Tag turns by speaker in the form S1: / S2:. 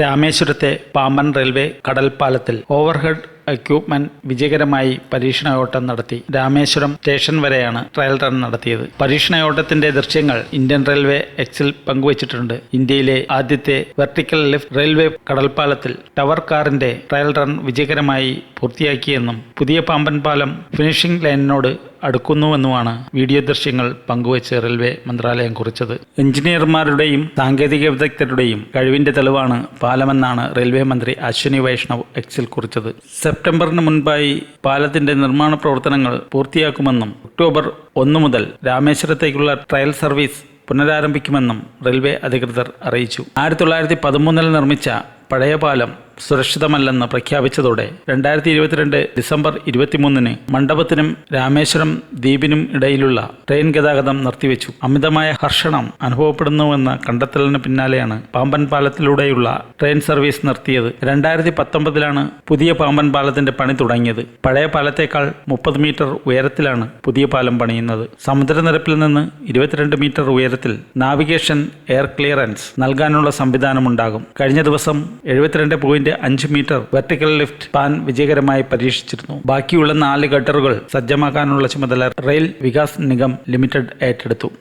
S1: രാമേശ്വരത്തെ Pamban railway കടൽപ്പാലത്തിൽ overhead equipment വിജയകരമായി പരീക്ഷണയോട്ടം നടത്തി രാമേശ്വരം സ്റ്റേഷൻ വരെയാണ് ട്രയൽ റൺ നടത്തിയത്. പരീക്ഷണയോട്ടത്തിന്റെ ദൃശ്യങ്ങൾ ഇന്ത്യൻ റെയിൽവേ എക്സിൽ പങ്കുവച്ചിട്ടുണ്ട്. ഇന്ത്യയിലെ ആദ്യത്തെ വെർട്ടിക്കൽ ലിഫ്റ്റ് റെയിൽവേ കടൽപ്പാലത്തിൽ ടവർ കാറിന്റെ ട്രയൽ റൺ വിജയകരമായി പൂർത്തിയാക്കിയെന്നും പുതിയ പാമ്പൻ പാലം ഫിനിഷിംഗ് ലൈനിനോട് അടുക്കുന്നുവെന്നുമാണ് വീഡിയോ ദൃശ്യങ്ങൾ പങ്കുവച്ച് റെയിൽവേ മന്ത്രാലയം കുറിച്ചത്. എഞ്ചിനീയർമാരുടെയും സാങ്കേതിക വിദഗ്ധരുടെയും കഴിവിന്റെ തെളിവാണ് പാലമെന്നാണ് റെയിൽവേ മന്ത്രി അശ്വിനി വൈഷ്ണവ് എക്സിൽ കുറിച്ചത്. സെപ്റ്റംബറിന് മുൻപായി പാലത്തിന്റെ നിർമ്മാണ പ്രവർത്തനങ്ങൾ പൂർത്തിയാക്കുമെന്നും ഒക്ടോബർ ഒന്ന് മുതൽ രാമേശ്വരത്തേക്കുള്ള ട്രയൽ സർവീസ് പുനരാരംഭിക്കുമെന്നും റെയിൽവേ അധികൃതർ അറിയിച്ചു. ആയിരത്തി തൊള്ളായിരത്തി പതിമൂന്നിൽ നിർമ്മിച്ച പഴയ പാലം സുരക്ഷിതമല്ലെന്ന് പ്രഖ്യാപിച്ചതോടെ രണ്ടായിരത്തി ഇരുപത്തിരണ്ട് ഡിസംബർ ഇരുപത്തിമൂന്നിന് മണ്ഡപത്തിനും രാമേശ്വരം ദ്വീപിനും ഇടയിലുള്ള ട്രെയിൻ ഗതാഗതം നിർത്തിവെച്ചു. അമിതമായ ഹർഷണം അനുഭവപ്പെടുന്നുവെന്ന കണ്ടെത്തലിന് പിന്നാലെയാണ് പാമ്പൻ പാലത്തിലൂടെയുള്ള ട്രെയിൻ സർവീസ് നിർത്തിയത്. രണ്ടായിരത്തി പത്തൊമ്പതിലാണ് പുതിയ പാമ്പൻ പാലത്തിന്റെ പണി തുടങ്ങിയത്. പഴയ പാലത്തേക്കാൾ മുപ്പത് മീറ്റർ ഉയരത്തിലാണ് പുതിയ പാലം പണിയുന്നത്. സമുദ്രനിരപ്പിൽ നിന്ന് ഇരുപത്തിരണ്ട് മീറ്റർ ഉയരത്തിൽ നാവിഗേഷൻ എയർ ക്ലിയറൻസ് നൽകാനുള്ള സംവിധാനമുണ്ടാകും. കഴിഞ്ഞ ദിവസം എഴുപത്തിരണ്ട് പോയിന്റ് അഞ്ച് മീറ്റർ വെർട്ടിക്കൽ ലിഫ്റ്റ് പാൻ വിജയകരമായി പരീക്ഷിച്ചിരുന്നു. ബാക്കിയുള്ള നാല് ഗട്ടറുകൾ സജ്ജമാക്കാനുള്ള ചുമതല റെയിൽ വികാസ് നിഗം ലിമിറ്റഡ് ഏറ്റെടുത്തു.